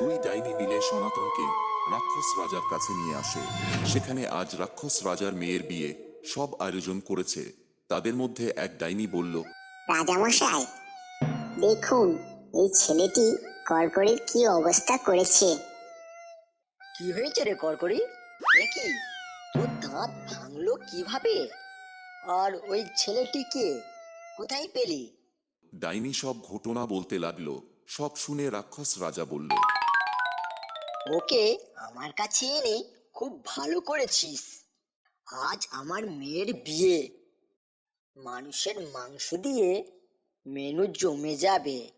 দুই ডাইনি মিলে সনাতনকে রাক্ষস রাজার কাছে নিয়ে আসে। সেখানে আজ রাক্ষস রাজার মেয়ের বিয়ে। সব আয়োজন করেছে। তাদের মধ্যে এক ডাইনি বলল রাজামশাই দেখুন এই ছেলেটি কড়কড়ির কি অবস্থা করেছে। কি হয়েছে রে করকরি? দেখি তোর দাঁত ভাঙলো কীভাবে? আর ওই ছেলেটিকে কোথায় পেলি? ডাইনি সব ঘটনা বলতে লাগল সব শুনে রাক্ষস রাজা বলল ওকে আমার কাছে এনে খুব ভালো করেছিস। আজ আমার মেয়ের বিয়ে। মানুষের মাংস দিয়ে মেনু জমে যাবে।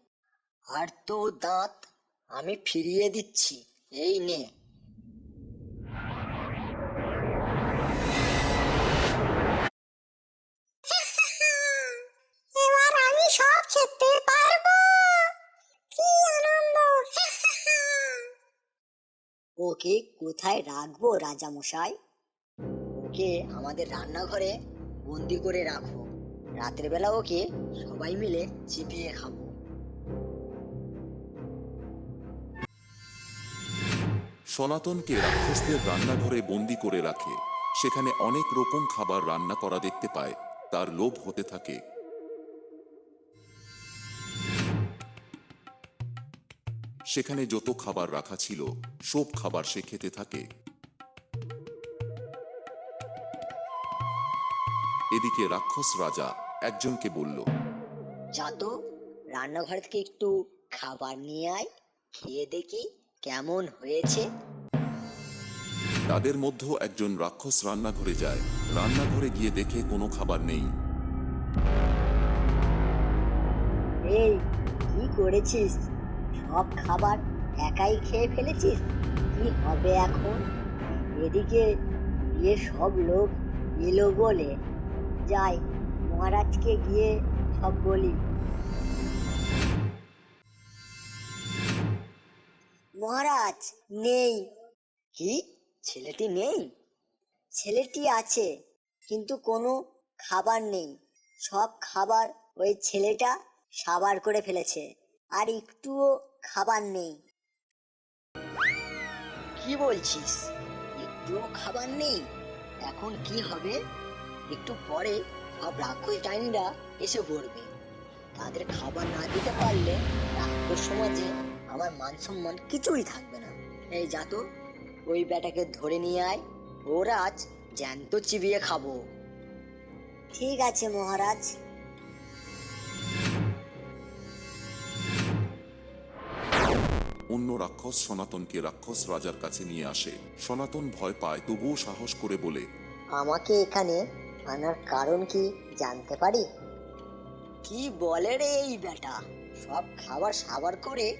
আর তো দাঁত আমি ফিরিয়ে দিচ্ছি। এই নে। ওকে কোথায় রাখব রাজামশাই? ওকে আমাদের রান্নাঘরে বন্দি করে রাখো রাতের বেলা ওকে সবাই মিলে চিবিয়ে খাব। সনাতনকে রাক্ষসদের রান্নাঘরে বন্দি করে রাখে, সেখানে অনেক রকম খাবার রান্না করা দেখতে পায়, তার লোভ হতে থাকে। সেখানে যত খাবার রাখা ছিল সব খাবার সে খেতে থাকে। এদিকে রাক্ষস রাজা একজনকে বলল যা রান্নাঘর থেকে একটু খাবার নিয়ে আয় খেয়ে দেখি কেমন হয়েছে। তাদের মধ্যে একজন রাক্ষস রান্নাঘরে যায়। রান্নাঘরে গিয়ে দেখে কোনো খাবার নেই। এই কি করেছিস? সব খাবার একাই খেয়ে ফেলেছিস? কি হবে এখন? এদিকে গিয়ে সব লোক এলো বলে। যাই, মহারাজকে গিয়ে সব বলি। মহারাজ, নেই। কি? ছেলেটি নেই? ছেলেটি আছে, কিন্তু কোনো খাবার নেই। সব খাবার ওই ছেলেটা সাবার করে ফেলেছে। আর একটুও খাবার নেই। কি বলছিস? একটুও খাবার নেই? এখন কি হবে? একটু পরে সব রাক্ষস ডাইনিরা এসে পড়বে তাদের খাবার না দিতে পারলে রাক্ষস সমাজে আমার মান সম্মান কিছুই থাকবে না। এই যা তো ওই বেটাকে ধরে নিয়ে আয় ওরা আজ জ্যান্ত চিবিয়ে খাব। ঠিক আছে মহারাজ। অন্য রাক্ষস সনাতনকে রাক্ষস রাজার কাছে নিয়ে আসে। সনাতন ভয় পায় তবুও সাহস করে বলে আমাকে এখানে আনার কারণ কি জানতে পারি? কি বলে রে এই বেটা? সব খাবার সাবার করে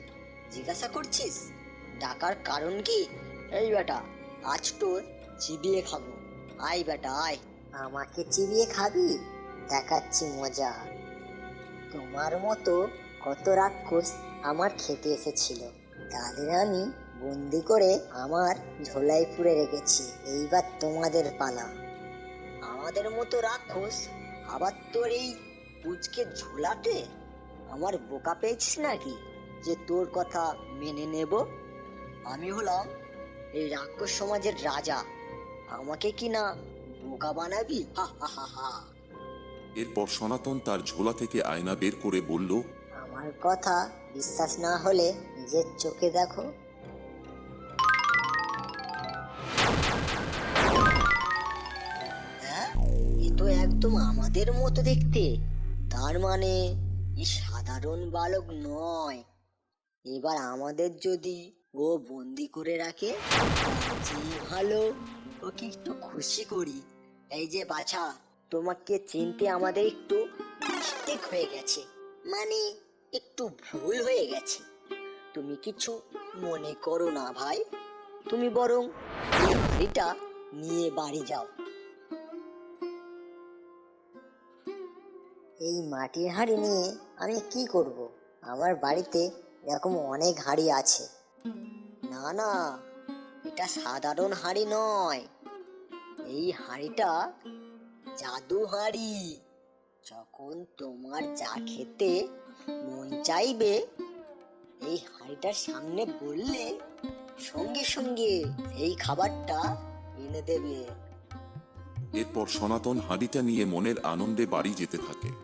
জিজ্ঞাসা করছিস? ডাকার কারণ কি? এই বেটা আজ তোর চিবিয়ে খাব। আয় বেটা আয়। আমাকে চিবিয়ে খাবি? দেখাচ্ছি মজা। তোমার মতো কত রাক্ষস আমার খেতে এসেছিল। তাদের আমি বন্দি করে আমার ঝোলাই পুরে রেখেছি। এইবার তোমাদের পালা। আমাদের মতো রাক্ষস আবার তোর এই পুচকে ঝোলাতে আমার বোকা পেয়েছিস নাকি যে তোর কথা মেনে নেব? আমি হলাম এই রাক্ষস সমাজের রাজা। আমাকে কি না বোকা বানাবি? হা হা হা হা। এরপর সনাতন তার ঝোলা থেকে আয়না বের করে বলল আমার কথা বিশ্বাস না হলে নিজের চোখে দেখো। হ্যাঁ? এ তো একদম আমাদের মতো দেখতে। তার মানে ই সাধারণ বালক নয়। এবার আমাদের যদি ও বন্দি করে রাখে যে ভালো ওকে একটু খুশি করি। এই যে বাছা, তোমাকে চিনতে আমাদের একটু মিস্টেক হয়ে গেছে। মানে একটু ভুল হয়ে গেছে। তুমি কিছু মনে করো না ভাই। তুমি বরং হাঁড়িটা নিয়ে বাড়ি যাও। এই মাটির হাঁড়ি নিয়ে আমি কি করব? আমার বাড়িতে এরকম অনেক হাঁড়ি আছে। না না, এটা সাধারণ হাঁড়ি নয়। এই হাঁড়িটা জাদু হাঁড়ি যখন তোমার যা খেতে মন চাইবে, এই হাঁড়িটার সামনে বললে সঙ্গে সঙ্গে এই খাবারটা এনে দেবে। এরপর সনাতন হাঁড়িটা নিয়ে মনের আনন্দে বাড়ি যেতে থাকে।